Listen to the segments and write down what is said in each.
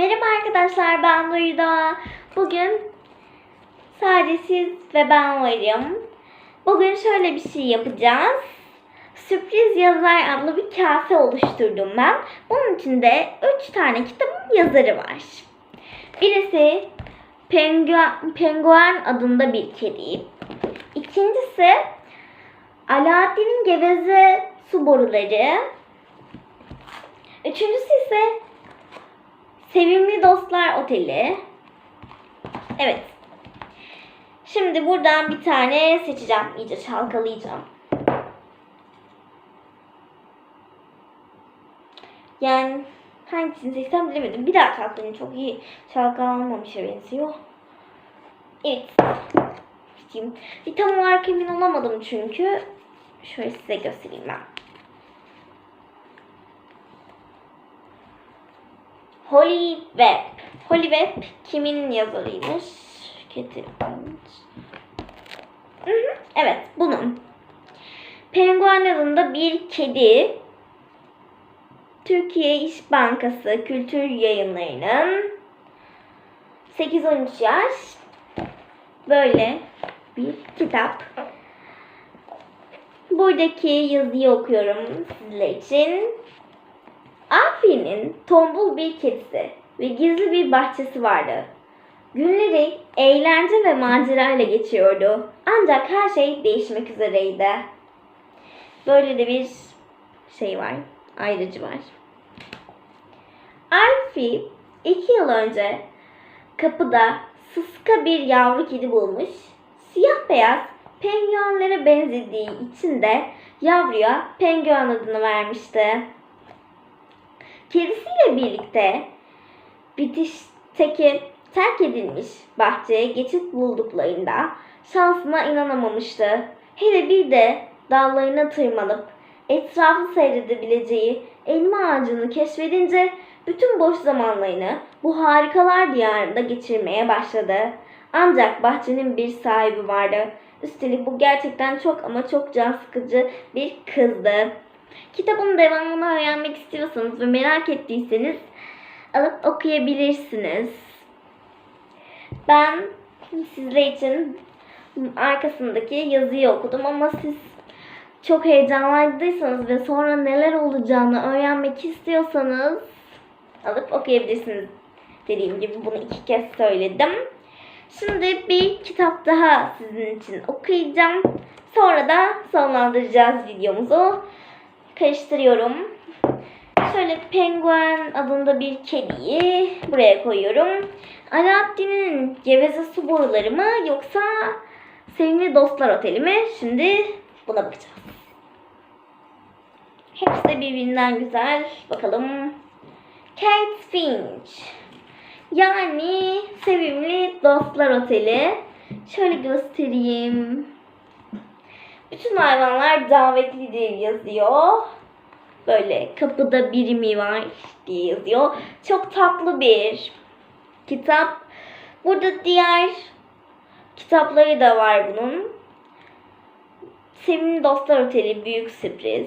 Merhaba arkadaşlar ben Duyda. Bugün sadece siz ve ben varım. Bugün şöyle bir şey yapacağız. Sürpriz yazar adlı bir kase oluşturdum ben. Bunun içinde 3 tane kitabın yazarı var. Birisi Penguen, Penguen adında bir kedi. İkincisi Alaaddin'in geveze su boruları. Üçüncüsü ise Sevimli Dostlar Oteli. Evet. Şimdi buradan bir tane seçeceğim. İyice çalkalayacağım. Yani hangisini seçsem bilemedim. Bir daha çalkalayayım. Çok iyi çalkalanmamışa benziyor. Evet. Seçeyim. Bir tam olarak emin olamadım çünkü. Şöyle size göstereyim ben. Holly Webb. Holly Webb kimin yazarıymış? Hı, Evet, bunun. Penguen adında bir kedi. Türkiye İş Bankası Kültür Yayınları'nın 8-13 yaş böyle bir kitap. Buradaki yazıyı okuyorum sizler için. Afi'nin tombul bir kedisi ve gizli bir bahçesi vardı. Günleri eğlence ve macerayla geçiyordu. Ancak her şey değişmek üzereydi. Böyle de bir şey var, ayrıcı var. Alfie iki yıl önce kapıda sıska bir yavru kedi bulmuş. Siyah beyaz penguenlere benzediği için de yavruya penguen adını vermişti. Kedisiyle birlikte bitişteki terk edilmiş bahçeye geçit bulduklarında şansına inanamamıştı. Hele bir de dallarına tırmanıp etrafı seyredebileceği elma ağacını keşfedince bütün boş zamanlarını bu harikalar diyarında geçirmeye başladı. Ancak bahçenin bir sahibi vardı. Üstelik bu gerçekten çok ama çok can sıkıcı bir kızdı. Kitabın devamını öğrenmek istiyorsanız ve merak ettiyseniz alıp okuyabilirsiniz. Ben sizler için arkasındaki yazıyı okudum ama siz çok heyecanlandıysanız ve sonra neler olacağını öğrenmek istiyorsanız alıp okuyabilirsiniz. Dediğim gibi bunu iki kez söyledim. Şimdi bir kitap daha sizin için okuyacağım. Sonra da sonlandıracağız videomuzu karıştırıyorum. Şöyle penguen adında bir kediyi buraya koyuyorum. Alaaddin'in geveze su boruları mı yoksa sevimli dostlar oteli mi? Şimdi buna bakacağız. Hepsi de birbirinden güzel. Bakalım. Kate Finch. Yani sevimli dostlar oteli. Şöyle göstereyim. Bütün hayvanlar davetlidir yazıyor. Böyle kapıda biri mi var diye yazıyor. Çok tatlı bir kitap. Burada diğer kitapları da var bunun. Sevimli Dostlar Oteli Büyük Sürpriz.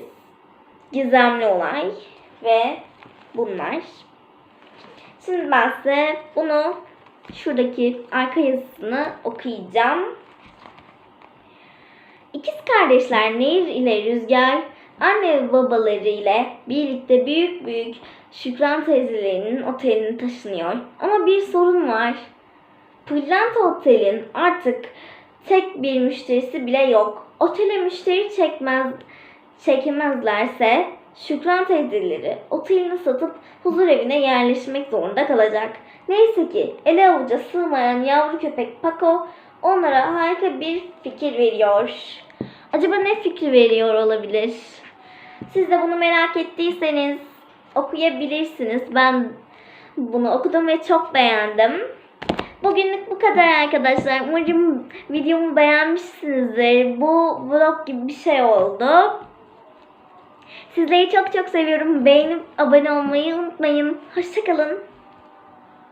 Gizemli Olay ve bunlar. Şimdi ben size bunu şuradaki arka yazısını okuyacağım. İkiz kardeşler Nehir ile Rüzgar anne ve babaları ile birlikte büyük büyük Şükran teyzelerinin oteline taşınıyor. Ama bir sorun var. Pırlanta Otel'in artık tek bir müşterisi bile yok. Otele müşteri çekmez, çekemezlerse Şükran teyzeleri otelini satıp huzur evine yerleşmek zorunda kalacak. Neyse ki ele avuca sığmayan yavru köpek Paco onlara harika bir fikir veriyor. Acaba ne fikir veriyor olabilir? Siz de bunu merak ettiyseniz okuyabilirsiniz. Ben bunu okudum ve çok beğendim. Bugünlük bu kadar arkadaşlar. Umarım videomu beğenmişsinizdir. Bu vlog gibi bir şey oldu. Sizleri çok çok seviyorum. Beğenip abone olmayı unutmayın. Hoşçakalın.